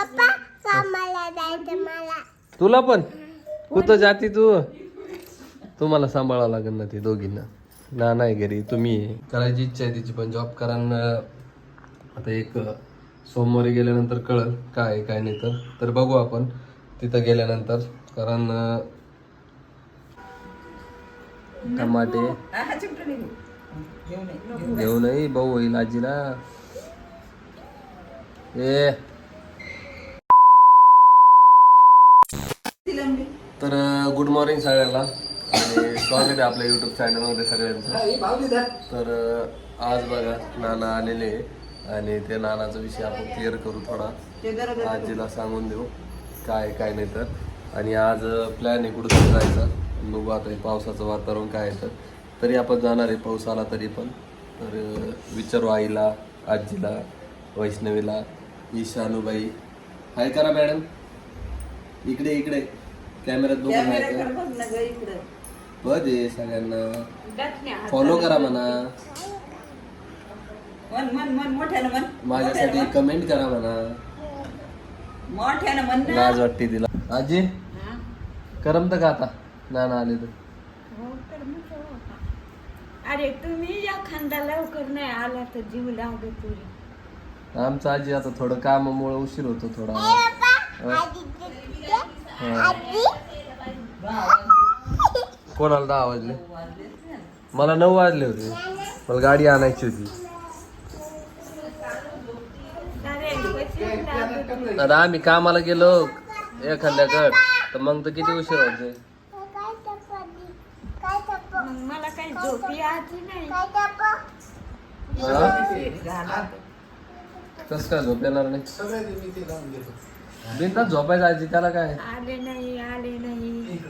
पप्पा कामाला जायचं मला. तुला पण? कुठं जाती तू? तुम्हाला सांभाळावं लागेल ना ते दोघींना. ना नाही घरी तुम्ही करायची इच्छा आहे तिची पण जॉब कारण आता एक सोमवारी गेल्यानंतर कळल काय आहे, काय नाही तर. तर बघू आपण तिथं गेल्यानंतर. कारण टमाटे. घेऊ नाही भाऊ होईल आजीला. ए तर गुड मॉर्निंग सगळ्यांना. आणि स्वागत आहे आपल्या युट्यूब चॅनलमध्ये सगळ्यांचं. तर आज बघा नाना आलेले आहे. आणि त्या नानाचा विषय आपण क्लिअर करू थोडा. आजीला सांगून देऊ. काय काय नाही तर. आणि आज प्लॅन आहे कुठं जायचा. बघू आता पावसाचं वातावरण काय आहे तर. तरी आपण जाणार आहे पाऊस आला तरी पण. तर विचारू आईला आजीला वैष्णवीला ईशानुबाई. हाय करा मॅडम. इकडे इकडे. कॅमेऱ्यात बघून. बघ दे सगळ्यांना. फॉलो करा म्हणा. मन मन मन मोठ्यानं मन. माझ्यासाठी कमेंट करा म्हणा. मोठ्यानं मन ना. लाज वाटते तिला. आजी करमत का आता? नाना आले तर. अरे तुम्ही या खांदा लवकर नाही आला तर जीव लागत तुरी आमचा आजी आता थोडं कामामुळे उशीर होतो थोडा. कोणाला दहा वाजले? मला नऊ वाजले होते. मला गाडी आणायची होती. आता आम्ही कामाला गेलो एखाद्याकड तर मग तर किती उशीर होते काय चपाती काय चप मग मला काही झोपी आधी नाही. काय चप कस काय झोप येणार नाही? बिनतास झोपायचं आजी त्याला काय? आले नाही आले नाही.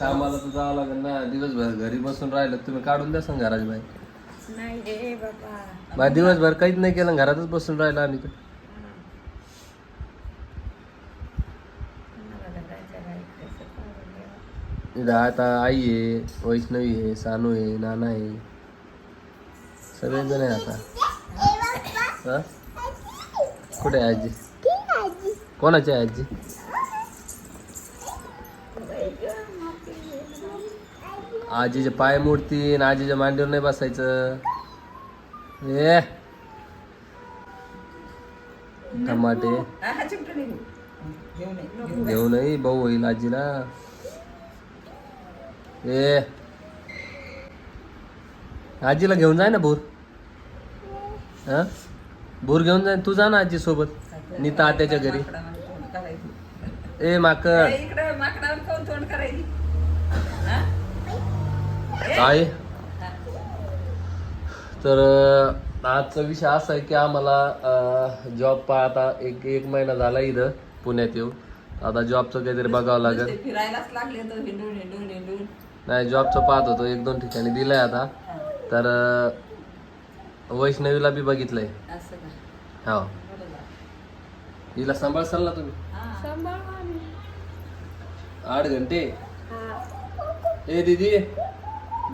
कामाला तर जावं लागेल ना. दिवसभर घरी बसून राहिलं तुम्ही काढून द्या सांग घराची बाई नाही रे बाबा. दिवसभर काहीच नाही केलं घरातच बसून राहिलं आम्ही तर. मला कसं करून. इथं आता आई आहे वैष्णवी आहे सानू आहे नाना आहे. सगळेजण आहे आता. हा? कुठे आहे आजी? कोणाची आहे आजी? आजीचे पाय मोडतील आणि आजीच्या मांडीवर नाही बसायचं. ए. टमाटे. घेऊन घेऊ नाही भाऊ होईल आजीला. ए. आजीला घेऊन जाय ना भूर. हा? भूर घेऊन जाय तू जा ना आजी सोबत. नीता आत्याच्या घरी. ए माकड. इकडं माकडावर कोण तोंड करायची? काय? तर आजचा विषय असा आहे की आम्हाला जॉब पा आता एक एक महिना झाला इथं पुण्यात येऊ आता जॉबचं काहीतरी बघावं लागेल. ते फिरायलाच लागले तर हिंडून हिंडून हिंडून. नाही जॉबचं पाहत होतो एक दोन ठिकाणी दिलंय आता. तर वैष्णवीला बी बघितलंय. हो. हिला सांभाळसाल ना तुम्ही. हा. आठ घंटे. हा. ए दीदी.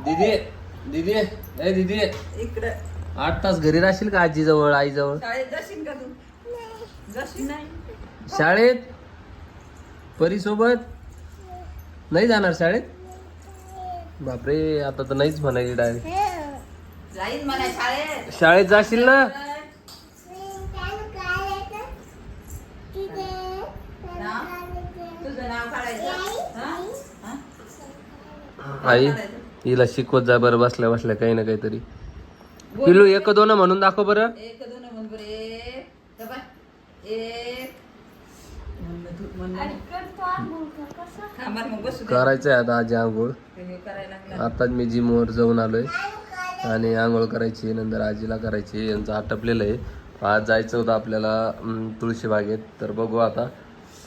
दीदी. दीदी. ए दीदी. इकडं. आठ तास घरी राहशील का आजीजवळ आईजवळ? शाळेत जाशील का तू? जाशील? नाही. शाळेत? परी सोबत? नाही जाणार शाळेत? बापरे आता तर नाहीच म्हणायची डायरेक्ट. जाईन मला शाळेत. शाळेत जाशील ना तुझं नाव काढायचं हा? हा? आई हिला शिकवत जा बरं बसल्या बसल्या काही ना काहीतरी. पिलू एक दोन म्हणून दाखव बरं. एक दोन बरं एक दबा. एक. करायचंय आता आजी आंघोळ. हे करायला लागला. आताच मी जिमवर जाऊन आलोय. आणि आंघोळ करायची नंतर आजीला करायची. यांचं आटपलेलं आहे. आज जायचं होतं आपल्याला तुळशीबागेत तर बघू आता.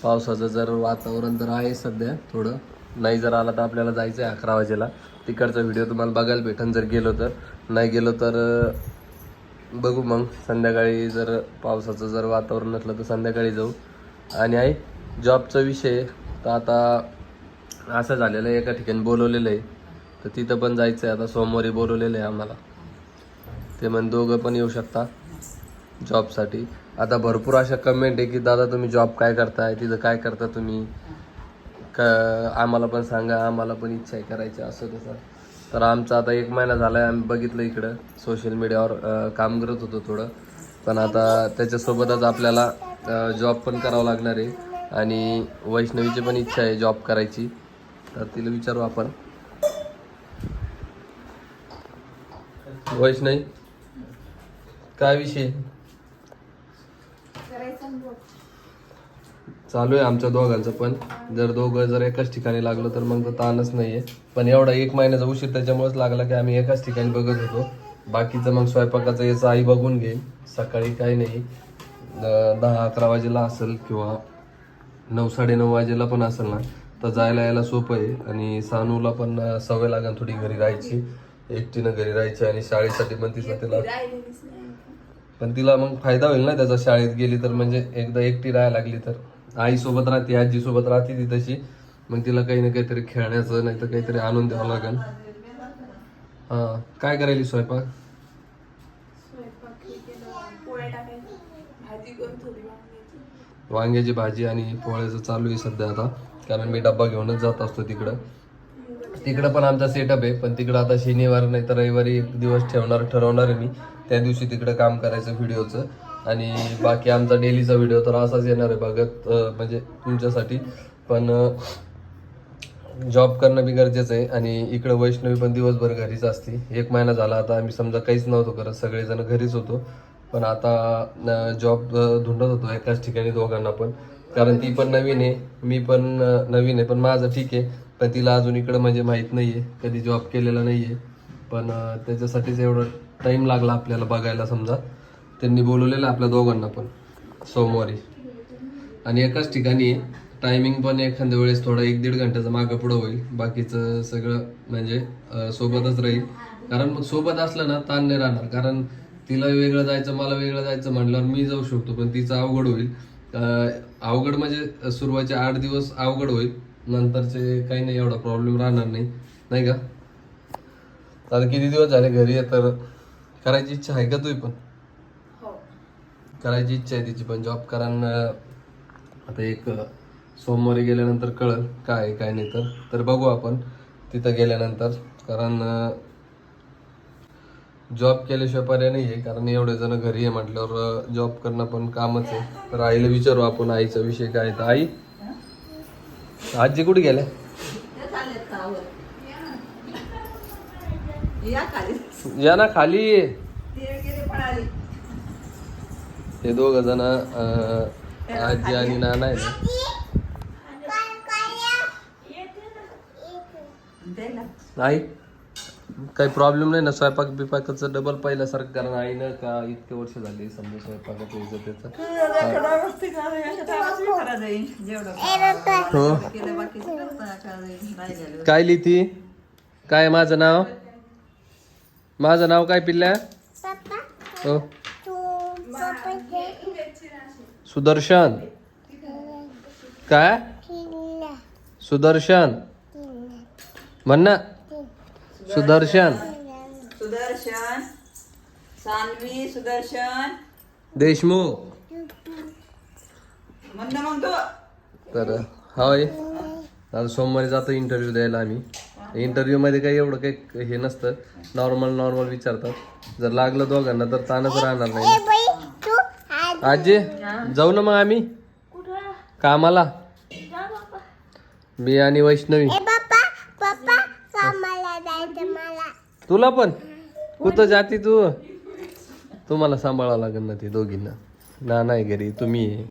पावसाचं जर वातावरण तर आहे सध्या थोडं. नाही जर आला तर आपल्याला जायचं आहे अकरा वाजेला. तिकडचा व्हिडिओ तुम्हाला बघायला भेटन जर गेलो तर. नाही गेलो तर बघू मग. संध्याकाळी जर पावसाचं जर वातावरण नसलं तर संध्याकाळी जाऊ. आणि आहे जॉबचा विषय तर आता असं झालेलं आहे एका ठिकाणी बोलवलेलं आहे. तर तिथं पण जायचं आहे आता सोमवारी बोलवलेलं आहे आम्हाला. ते म्हण दोघं पण येऊ शकता. जॉबसाठी आता भरपूर अशा कमेंट आहे की दादा तुम्ही जॉब काय करताय? तिथं काय करता तुम्ही? क आम्हाला पण सांगा आम्हाला पण इच्छा आहे करायची असं तसं. तर आमचा आता एक महिना झाला आहे आम्ही बघितलं इकडं. सोशल मीडियावर काम करत होतो थोडं. पण आता त्याच्यासोबतच आपल्याला जॉब पण करावं लागणार आहे. आणि वैष्णवीची पण इच्छा आहे जॉब करायची. तर तिला विचारू आपण. वैष्णवी काय विषय? चालू आहे आमच्या दोघांचं पण. जर दोघं जर एकाच ठिकाणी लागलं तर मग तर ताणच नाहीये. पण एवढा एक महिन्याचा उशीर त्याच्यामुळेच लागला की आम्ही एकाच ठिकाणी बघत होतो. बाकीचं मग स्वयंपाकाचं याचं आई बघून घेईल. सकाळी काही नाही. दहा अकरा वाजेला असेल किंवा नऊ साडेनऊ वाजेला पण असेल ना तर जायला यायला सोपं आहे. आणि सानूला पण सवय लागेल थोडी घरी राहायची. एकटीनं घरी राहायची आणि शाळेसाठी पण तिचं तिला पण तिला मग फायदा होईल ना त्याचा. शाळेत गेली तर म्हणजे एकदा एकटी राहायला लागली तर. आई सोबत राहते आजी सोबत राहते ती तशी. मग तिला काही ना काहीतरी खेळण्याचं नाही तर काहीतरी आणून द्यावं लागेल. हा काय करायली स्वयंपाक? वांग्याची भाजी आणि पोळ्याचं चालू आहे सध्या आता. कारण मी डब्बा घेऊनच जात असतो तिकडं. तिकडं पण आमचा सेटअप आहे पण तिकडं आता शनिवार नाही तर रविवारी एक दिवस ठेवणार ठरवणार आहे मी. त्या दिवशी तिकडं काम करायचं व्हिडिओचं. आणि बाकी आमचा डेलीचा व्हिडिओ तर असाच येणार आहे बघत म्हणजे तुमच्यासाठी. पण जॉब करणं बी गरजेचं आहे. आणि इकडं वैष्णवी पण दिवसभर घरीच असते. एक महिना झाला आता आम्ही समजा काहीच नव्हतो करत. सगळेजण घरीच होतो. पण आता जॉब धुंडत होतो एकाच ठिकाणी दोघांना पण. कारण ती पण नवीन आहे. मी पण नवीन आहे. पण माझं ठीक आहे. पण तिला अजून इकडं म्हणजे माहीत नाही आहे कधी जॉब केलेला नाही आहे पण त्याच्यासाठीच एवढं टाईम लागला आपल्याला बघायला समजा. त्यांनी बोलवलेलं आपल्या दोघांना पण सोमवारी. आणि एकाच ठिकाणी टायमिंग पण एखाद्या वेळेस थोडा एक दीड घंट्याचं मागं पुढं होईल. बाकीचं सगळं म्हणजे सोबतच राहील. कारण मग सोबत असलं ना ताण नाही राहणार. कारण तिला वेगळं जायचं मला वेगळं जायचं म्हणल्यावर मी जाऊ शकतो पण तिचं अवघड होईल. अवघड म्हणजे सुरुवातीचे आठ दिवस अवघड होईल. नंतरचे काही नाही एवढा प्रॉब्लेम राहणार नाही. नाही का? आता किती दिवस झाले घरी तर करायची इच्छा आहे का तुझी पण? करायची इच्छा आहे तिची पण. जॉब कारण आता एक सोमवारी गेल्यानंतर कळल काय आहे, काय नाही तर. तर बघू आपण तिथं गेल्यानंतर. कारण जॉब केल्याशिवाय पर्याय नाही आहे कारण एवढे जण घरी आहे म्हटल्यावर जॉब करणं पण कामच आहे. तर आईला विचारू आपण आईचा विषय काय तर. आई? आजी कुठे गेल्या? या खाली. ना खाली. हे दोघ जण आजी आणि नाना आहे ना काय काय द्यायला आई काही प्रॉब्लेम नाही ना स्वयंपाक बिपाकाचं डबल पहिल्यासारखं कारण आईनं का इतके वर्ष झाली समजा स्वयंपाकाचं इज्जतीचं? हो. काय लिहिती? काय माझं नाव? माझं नाव काय पिल्ल्या? हो. सुदर्शन. काय? सुदर्शन. म्हण ना. सुदर्शन. सुदर्शन. सान्वी सुदर्शन. देशमुख. म्हण ना मग तो. तर होय. आता सोमवारी जातो इंटरव्ह्यू द्यायला आम्ही. इंटरव्ह्यू मध्ये काही एवढं काही हे नसतं. नॉर्मल नॉर्मल विचारतात. जर लागलं दोघांना तर ताणच राहणार नाही ए बाई तू आज आजी जाऊ ना मग आम्ही. कामाला. मी आणि वैष्णवी. ए पप्पा पप्पा कामाला जायचं मला. तुला पण? कुठं जाती तू? तुम्हाला सांभाळावं लागेल ना ती दोघींना. ना नाही घरी तुम्ही.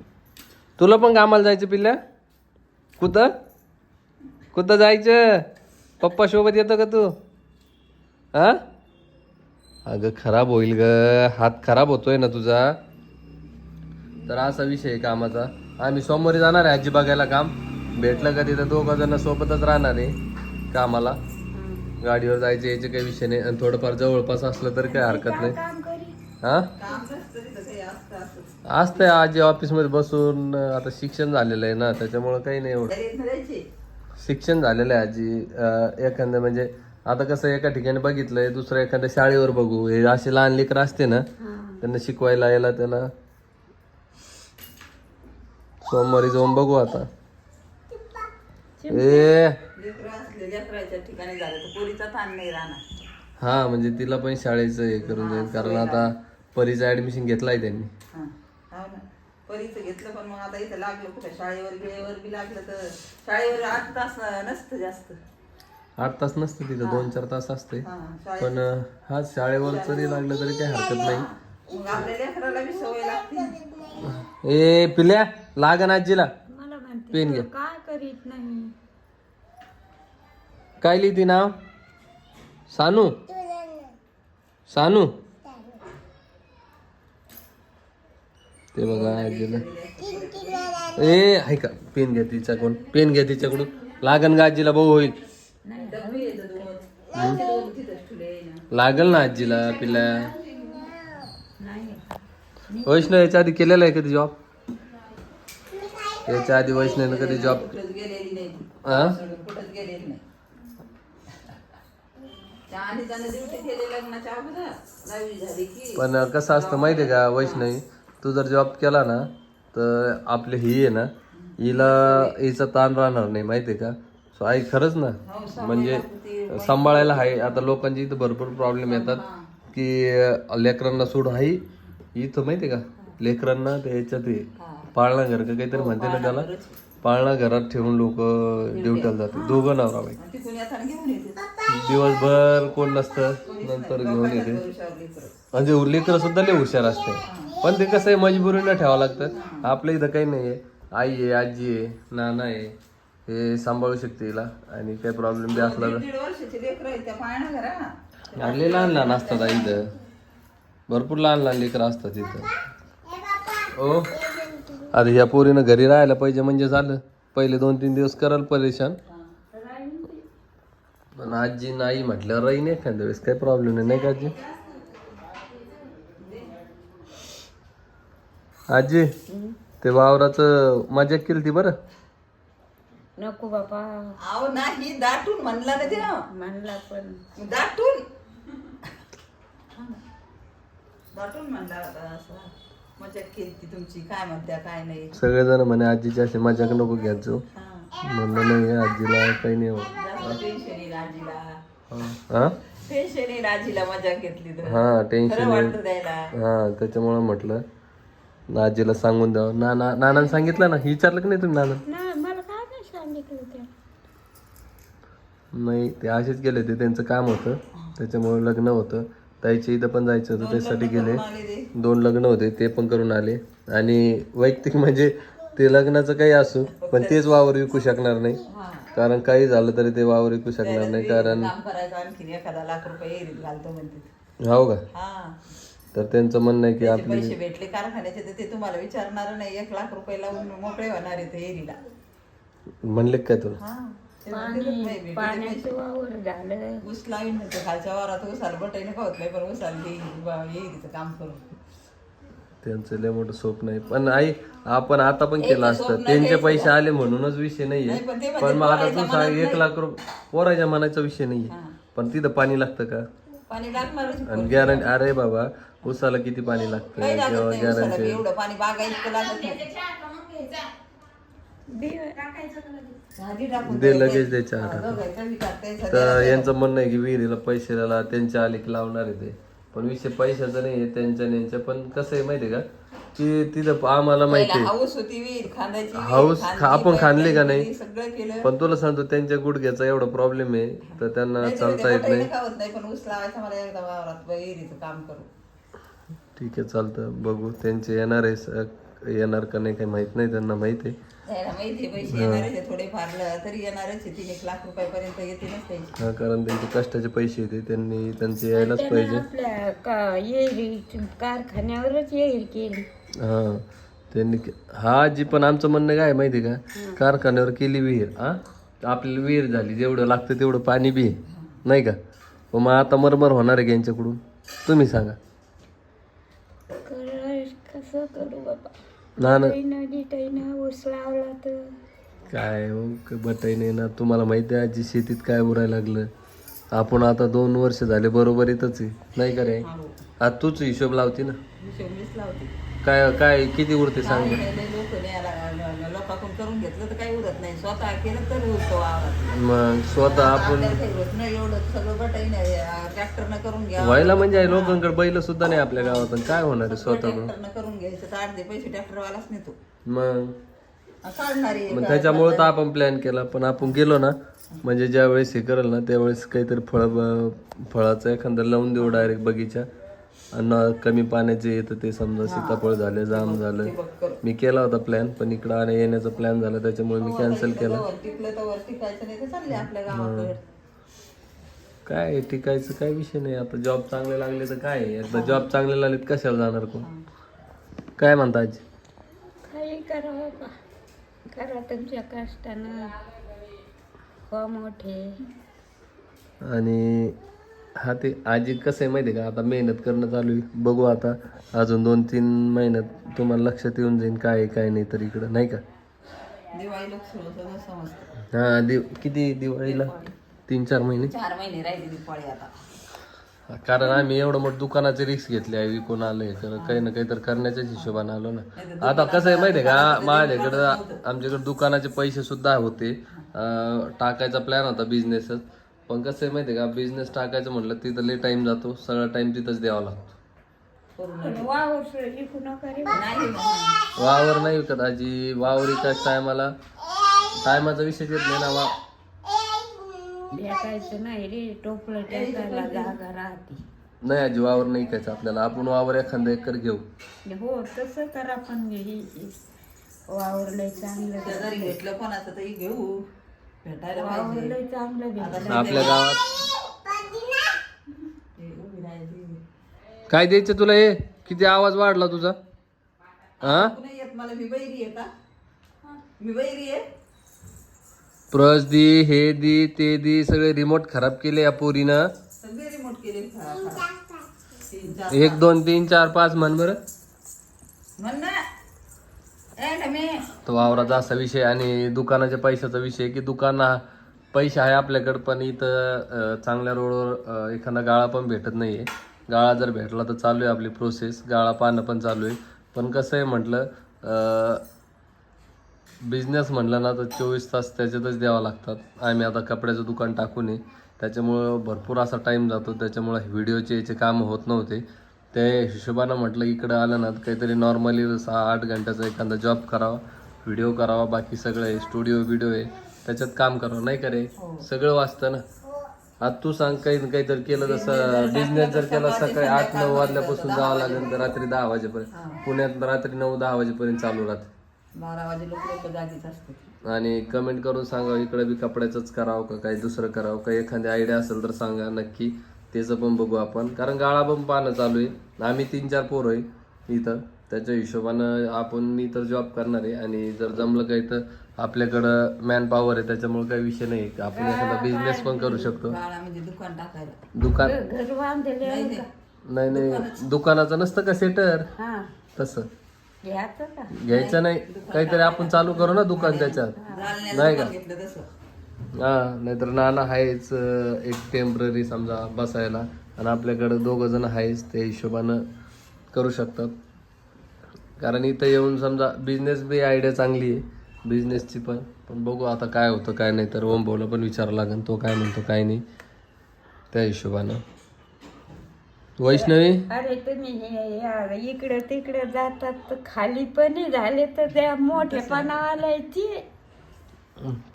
तुला पण कामाला जायचं पिल्ल्या? कुठं? कुठं जायचं? पप्पा सोबत येतो का तू? हा? अगं खराब होईल ग. हात खराब होतोय ना तुझा. तर असा विषय आहे कामाचा. आम्ही सोमवारी जाणार आहे आजी बघायला काम. भेटलं का तिथं दोघं जण सोबतच राहणार आहे कामाला. गाडीवर जायचे यायचे काही विषय नाही. आणि थोडंफार जवळपास असलं तर काही हरकत नाही. हा? असतंय आजी ऑफिसमध्ये बसून. आता शिक्षण झालेलं आहे ना त्याच्यामुळं काही नाही एवढं. शिक्षण झालेलं आहे आजी. एखादं म्हणजे आता कसं एका ठिकाणी बघितलंय दुसऱ्या एखाद्या शाळेवर बघू. हे असे लहान लेकर असते ना त्यांना शिकवायला यायला त्याला सोमवारी जाऊन बघू आता. ए. हा म्हणजे तिला पण शाळेचं हे करून जाईल कारण आता परीचं ऍडमिशन घेतलाय त्यांनी. परीचं घेतलं पण मग आता इथं लागलं कुठं? शाळेवर गिळेवर बी लागलं तर शाळेवर आठ तास नसतं जास्त. आठ तास नसते तिथं दोन चार तास असते हा पण हा शाळेवर जरी लागलं तरी काही हरकत नाही. मग आपल्या लेकराला बी सवय लागते. ए पिल्या लागन आजीला. पेन घे. "तू काय करीत नाही? काय लिहिती नाव? सानू. सानू. ते बघा आजीला ए हाय का? पेन घ्या तिच्याकडून. पेन घ्या तिच्याकडून. लागन का आजीला भाऊ होईल. लागल ना आजीला नाही वैष्णव याच्या आधी केलेला आहे कधी जॉब याच्या आधी वैष्णवनं कधी जॉब. हा पण कसं असतं माहिती आहे का वैष्णवी? तू जर जॉब केला ना तर आपली ही आहे ना हिला हिचा ताण राहणार नाही माहिती आहे का? सो आई खरंच ना म्हणजे सांभाळायला आहे आता लोकांची इथं भरपूर प्रॉब्लेम येतात की अं, लेकरांना सोडून आहे इथं माहिती आहे का? लेकरांना ते ह्याच्यात हे पाळणा घर का काहीतरी म्हणते ना त्याला? पाळणा घरात ठेवून लोक ड्युटीला जाते दोघं नवरा बाई. तिथून येताना घेऊन येते दिवसभर कोण नसतं नंतर घेऊन येते. म्हणजे लेकरं सुद्धा लय हुशार असते. पण ते कसं आहे मजबुरीनं ठेवावं लागतं. आपल्या इथं काही नाही आहे आई आहे आजी आहे नाना आहे हे सांभाळू शकते हिला. आणि काही प्रॉब्लेम बी असला तर. दीड वर्षाची लेकरं आहेत त्या पाळणा घरा. आणि लहान लहान असतात आई इथं. भरपूर लहान लहान लेकरं असतात इथं. ओ. आता ह्या पोरीनं घरी राहायला पाहिजे म्हणजे झालं. पहिले दोन तीन दिवस कराल परेशान. पण आजी नाही म्हटल्यावर राही नाही एखाद्या वेळेस. काही प्रॉब्लेम नाही नाही का आजी? आजी ते वावराचं मजा केली ती बरं. नको बाबा. अहो नाही दाटून म्हणला ना ते ना म्हणला पण. दाटून. दाटून म्हणला होता असं. मजा केली तुमची काय म्हणत्या काय नाही. सगळेजण म्हणे आजीची अशी मजाक नको घ्यायचो. म्हणलं नाही आजीला काही नाही होत. जास्त टेन्शन येईल आजीला. हा? टेन्शन येईल आजीला मजा घेतली तर. हा टेन्शन खरं वाटतं द्यायला हा त्याच्यामुळं म्हटलं. आजीला सांगून द्यावं. नाना नानानं सांगितलं ना विचारलं की नाही तुम्ही नाना? नाही मला काय नाही सांगितलं ते? नाही ते असेच गेले ते त्यांचं काम होतं. त्याच्यामुळे लग्न होतं. ताईच्या इथं पण जायचं होतं त्यासाठी गेले. दोन लग्न होते ते पण करून आले. आणि वैयक्तिक म्हणजे ते लग्नाचं काही असो पण तेच वावर विकू शकणार नाही. हा. कारण काही झालं तरी ते वावर विकू शकणार नाही कारण काम करायचं आणखीन एखादा लाख रुपये येईल घालतो म्हणते. हो का? हा. तर त्यांचं म्हणणं आहे की त्याचे आपली पैसे भेटले कारखान्याचे तर ते तुम्हाला विचारणार नाही एक लाख रुपये लावून मोकळे होणार आहे ते एरीला. म्हणले काय तुला हा ते म्हणते नाही, भेटले पाण्याचं वावर झालं ऊस लावीन म्हणते खालच्या वारात ऊसाला बटाईने खावत नाही पण ऊसाला येईल बा- येईल काम करून. त्यांचं लय मोठं स्वप्न आहे. पण आई आपण आता पण केलं असतं. त्यांचे पैसे आले म्हणूनच विषय नाहीये. नाही, पण ते पण मग आता तू सांग एक लाख रुपये पोराच्या मनाचा विषय नाहीये. पण तिथं पाणी लागतं का? पाणी लागणारच आणि गॅरंटी अरे बाबा उसाला किती पाणी लागतं किंवा नाही एवढं पाणी बागायचं लागत नाही. टाकून दे लगेच द्यायच्या हा, बघायचा विचार करायचा. तर यांचं म्हणणं आहे की विहिरीला पैसे द्यायला त्यांच्या आले की लावणार आहे ते. पण विषय पैशाचा नाही आहे त्यांच्या आणि यांच्या. पण कसं आहे माहिती आहे का? की तिथं आम्हाला माहिती आहे. हाऊस होती विहीर खांदायची विहीर, हाऊस खांदली, खा- आपण खाणले का नाही? केली, सगळं केलं. पण तुला सांगतो त्यांच्या गुडघ्याचा एवढा प्रॉब्लेम आहे तर त्यांना चालता येत नाही. खावत नाही पण ऊस लावायचा मला एकदा वावरात विहिरीचं काम करू. ठीक आहे चालतं. बघू. त्यांचे येणार आहे स- येणार का नाही काही माहीत नाही त्यांना माहिती आहे. त्याला माहिती आहे, पैसे येणारच आहे थोडे फार तरी येणारच आहे. तीन एक लाख रुपयापर्यंत येतीलच त्यांची. हा कारण त्यांचे कष्टाचे पैसे येते त्यांनी त्यांचे यायलाच पाहिजे. आपल्या का कारखान्यावरच येईल केली. हा त्यांनी के- हा जी पण आमचं म्हणणं काय माहिती आहे का? कारखान्यावर केली विहीर हा? आपल्याला विहीर झाली जेवढं लागतं तेवढं पाणी बी आहे. नाही का? पण मग आता मरमर होणार आहे का यांच्याकडून. तुम्ही सांगा. कसं करू बाबा. ना ना. नदी टाईनं ऊस लावला तर. काय हो बटाई नाही ना तुम्हाला माहिती आहे आजी शेतीत काय उरायला लागलं. आपण आता दोन वर्ष झाले बरोबर इथंच आहे नाही का रे? हा हो. आता तूच हिशोब लावती ना? हिशोब मीच लावते. काय काय किती उरते सांग लोकांकडून करून घेतलं तर उरत नाही स्वतः केलं तर उरतो वावरात मग स्वतः आपण आपल्याला काही होत नाही एवढं सगळं बटाई नाही ट्रॅक्टरनं करून घ्या व्हायला म्हणजे आहे, लोकांकडे बैल सुद्धा नाही आपल्या गावात. आणि काय होणार आहे स्वतः ट्रॅक्टरनं करून घ्यायचं तर अर्धे पैसे ट्रॅक्टरवालाच नेतो. मग? काढणारे मग त्याच्यामुळे तर आपण प्लॅन केला. पण आपण गेलो ना म्हणजे ज्या वेळेस हे करेल ना त्यावेळेस काहीतरी फळ फळाचं एखादं लावून देऊ डायरेक्ट बगीचा. आणि कमी पाण्याचे येतं ते समजा सीताफळ झाले जाम झालं. मी केला होता प्लॅन पण इकडं आणि येण्याचा प्लॅन झाला त्याच्यामुळे मी कॅन्सल केला. आपल्या गावाकडे. काय टिकायचं काय विषय नाही आता जॉब चांगले लागले तर काय आहे? एकदा जॉब चांगले लागले तर कशाला जाणार कोण? काय म्हणता आजी? काही करावं का करा तुमच्या कष्टानं. हो मोठे. आणि हा ते आजी कसं आहे माहिती आहे का? आता मेहनत करणं चालू आहे. बघू आता अजून दोन तीन महिन्यात तुम्हाला लक्षात येऊन जाईल काय आहे काय नाही तर इकडं नाही का? दिवाळी लोक सुरू सगळं समजतं. हा दिव किती दिवाळीला? तीन चार महिने? चार महिने राहिले दिवाळी आता. कारण आम्ही एवढं मोठं दुकानाचे रिस्क घेतले आहे विकून आलोय तर काही ना काही तर करण्याच्याच हिशोबाने आलो ना. आता कसं आहे माहिती आहे का? माझ्याकडं आमच्याकडे दुकानाचे पैसे सुद्धा होते. अं, टाकायचा प्लॅन होता बिझनेसच पण कसं आहे माहिती आहे का? बिझनेस टाकायचं म्हटलं तिथं लय टाइम जातो. सगळा टाइम तिथंच द्यावा लागतो. वावर विकू नका रे. वावर नाही विकत आजी. वावर एकाच टायमाला टायमाचा विषय येत नाही ना वा भेटायचं नाही रे. टोपलं टेकायला जागा राहते. नाही आजी वावर नाही ऐकायचं आपल्याला. आपण वावर एखादा एकर घेऊ. हो तसं करा पण हे वावर लय चांगलं त्या जरी घेतलं कोणाचं तरी घेऊ. भेटायला पाहिजे. आपल्या गावात. हे. काय द्यायचं तुला हे? किती आवाज वाढला तुझा? हा तू नाही येत मला मी बैरी आहे का? मी बैरी आहे? प्रस दी हे दी ते दी सगळे रिमोट खराब केले या पोरीनं. सगळे रिमोट केले एक दोन तीन चार पाच म्हण बरं. म्हण ना. तो वावराचा असा विषय आणि दुकानाच्या पैशाचा विषय की दुकान हा- पैसे आहे आपल्याकडं पण इथं चांगल्या रोडवर एखादा गाळा पण भेटत नाही आहे गाळा जर भेटला तर चालू आहे आपली प्रोसेस गाळा पाहणं पण चालू आहे. पण कसं आहे म्हटलं बिझनेस म्हटलं ना तर चोवीस तास त्याच्यातच द्यावं लागतात. आम्ही आता कपड्याचं दुकान टाकून आहे. त्याच्यामुळं भरपूर असा टाईम जातो. त्याच्यामुळं व्हिडिओचे याचे कामं होत नव्हते. त्या हिशोबानं म्हटलं इकडं आलं ना तर काहीतरी नॉर्मली सहा आठ घंट्याचा एखादा जॉब करावा व्हिडिओ करावा बाकी सगळं आहे स्टुडिओ व्हिडिओ आहे त्याच्यात काम करावं नाही का रे? सगळं वाचतं ना. आता तू सांग काही काहीतरी केलं जसं बिझनेस जर केला सकाळी आठ नऊ वाजल्यापासून जावं लागेल तर रात्री दहा वाजेपर्यंत. पुण्यात रात्री नऊ दहा वाजेपर्यंत चालू राहते. बारा वाजे लोक लोक जागीच असतात. आणि कमेंट करून सांगा इकडे बी कपड्याचंच करावं का काही दुसरं करावं का एखादी आयडिया असेल तर सांगा नक्की. त्याचं पण बघू आपण. कारण गाळा पण पाहणं चालू आहे. आम्ही तीन चार पोरं आहे इथं. त्याच्या हिशोबानं आपण मी तर जॉब करणार आहे. आणि जर जमलं काही तर आपल्याकडं मॅन पॉवर आहे. त्याच्यामुळे काही विषय नाही. आपण एखादा बिझनेस पण करू शकतो. गाळा म्हणजे दुकान टाकायला. दुकान घर बांधले नाही नाही दुकानाचं. नसतं का सेटर हा. तसं. घ्यायचं नाही. काहीतरी आपण चालू करू ना दुकान त्याच्यात. नाही का? दुकान हा नाहीतर नाना आहेच एक टेंपररी समजा बसायला. आणि आपल्याकडं दोघं जण आहेच त्या हिशोबानं करू शकतात. कारण इथं येऊन समजा बिझनेस बी आयडिया चांगली आहे. बिझनेसची पण. पण बघू आता काय होतं काय नाही. तर ओम पण विचारावं लागेल तो काय म्हणतो काय नाही. त्या हिशोबानं. वैष्णवी? अरे तुम्ही इकडे या इकडं तिकडं जातात तर खाली पण झाले तर त्या मोठेपणा आलाय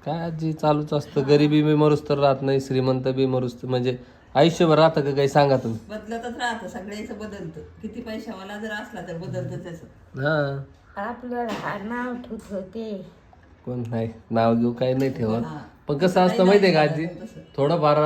काय आजी चालूच असतं. गरिबी बी मरूस तर राहत नाही श्रीमंत बी मरूस तर म्हणजे आयुष्यभर राहतं का काही सांगा तुम्ही? बदलतच राहतं. सगळ्याचं बदलतं. किती पैशावाला जर असला तर बदलतं त्याचं. हा. आपल्याला हा नाव ठेवत. होते कोण? नाही. नाव घेऊ काही नाही ठेवत. पण कसं असतं माहितीये का आजी? थोडंफार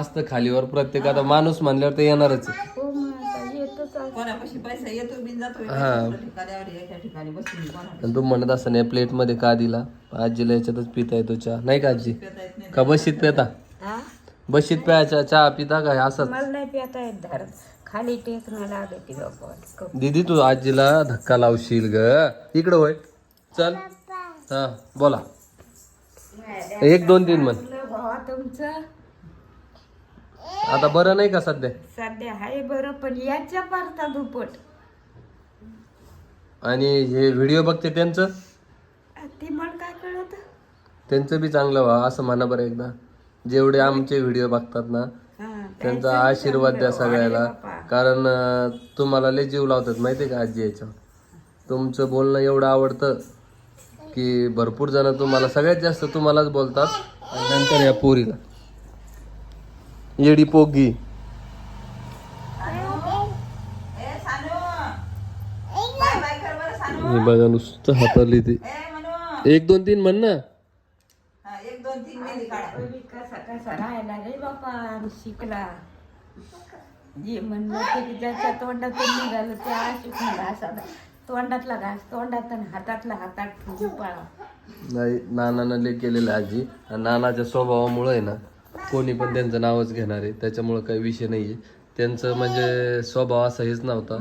असतं खालीवर प्रत्येक. आता माणूस म्हणल्यावर ते येणारच आहे. हो मग आता येतच आहे. कोणापाशी पैसा येतो बिन जातो एका ठिकाण्यावर एका ठिकाणी बसून कोणा आणि तू म्हणत असं या प्लेटमध्ये का दिला? आजीला याच्यातच पिता येतो चहा नाही का आजी? पेता येत नाही. का बशीत पेता? हा बशीत प्यायचा चहा पिता का? असंच. मला नाही पिता येत धर खाली टेकणं लागते लोक दीदी तू आजीला धक्का लावशील ग. इकडं होय. चल. हा बोला. एक दोन तीन म्हण. भावा तुमचं? आता बरं नाही का सध्या? सध्या आहे बरं पण याच्या पारता दुपट आणि हे व्हिडिओ बघते त्यांचं? ती मला काय कळत? त्यांचं बी चांगलं व्हा असं म्हणा बरं एकदा. जेवढे आमचे व्हिडिओ बघतात ना त्यांचा आशीर्वाद द्या सगळ्याला. कारण अं, तुम्हाला लय जीव लावतात माहितीये का आजी याच्या तुमचं बोलणं एवढं आवडतं की भरपूर जण तुम्हाला सगळ्यात जास्त तुम्हालाच बोलतात. आणि नंतर या पोरीला. येडी पोगी. हे बघा नुसतं हाताली ते. एक दोन तीन म्हण ना. शिकला जे म्हणलं ते ज्याच्या तोंडातून निघालं ते अशीच मला असा तोंडातला घास तोंडात हातातला हातात ठेवून पळा नाही नानानं केलेलं आजी. आणि नानाच्या स्वभावामुळे ना कोणी पण त्यांचं नावच घेणार आहे त्याच्यामुळे काही विषय नाहीये. त्यांचं म्हणजे स्वभाव असा हेच नव्हता.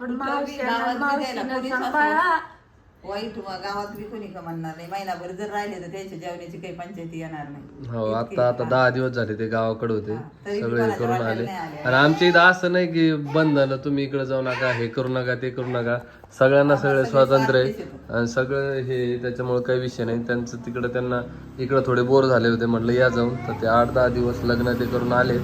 पण मावशीनं मावशीनं सांभाळा. वाईट व गावात बी कोणी का म्हणणार नाही. महिनाभर जर राहिले तर त्यांच्या जेवणाची काही पंचायती येणार नाही. हो आता आता दहा दिवस झाले ते गावाकडे होते. तरी बी सगळे कोणाच्या करून वाट्याला आले. नाही आले. आणि आमच्या इथं असं नाही की बंद झालं तुम्ही इकडे जाऊ नका हे करू नका ते करू नका. सगळ्यांना सगळे स्वातंत्र्य आहे. आणि सगळं हे त्याच्यामुळे काही विषय नाही. त्यांचं तिकडे त्यांना इकडे थोडे बोर झाले होते म्हटलं या जाऊन. तर ते आठ दहा दिवस लग्न ते करून आले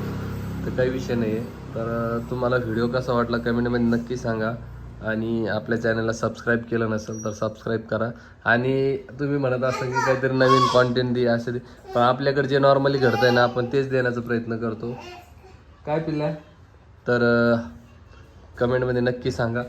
तर काही विषय नाही आहे तर अं, तुम्हाला व्हिडिओ कसा वाटला कमेंटमध्ये नक्की सांगा. आणि आपल्या चॅनलला सबस्क्राईब केलं नसेल तर सबस्क्राईब करा. आणि तुम्ही म्हणत असाल की काहीतरी नवीन कॉन्टेंट दे असे दे. पण आपल्याकडे जे नॉर्मली घडतंय ना आपण तेच देण्याचा प्रयत्न करतो. काय पिल्ला? तर कमेंटमध्ये नक्की सांगा.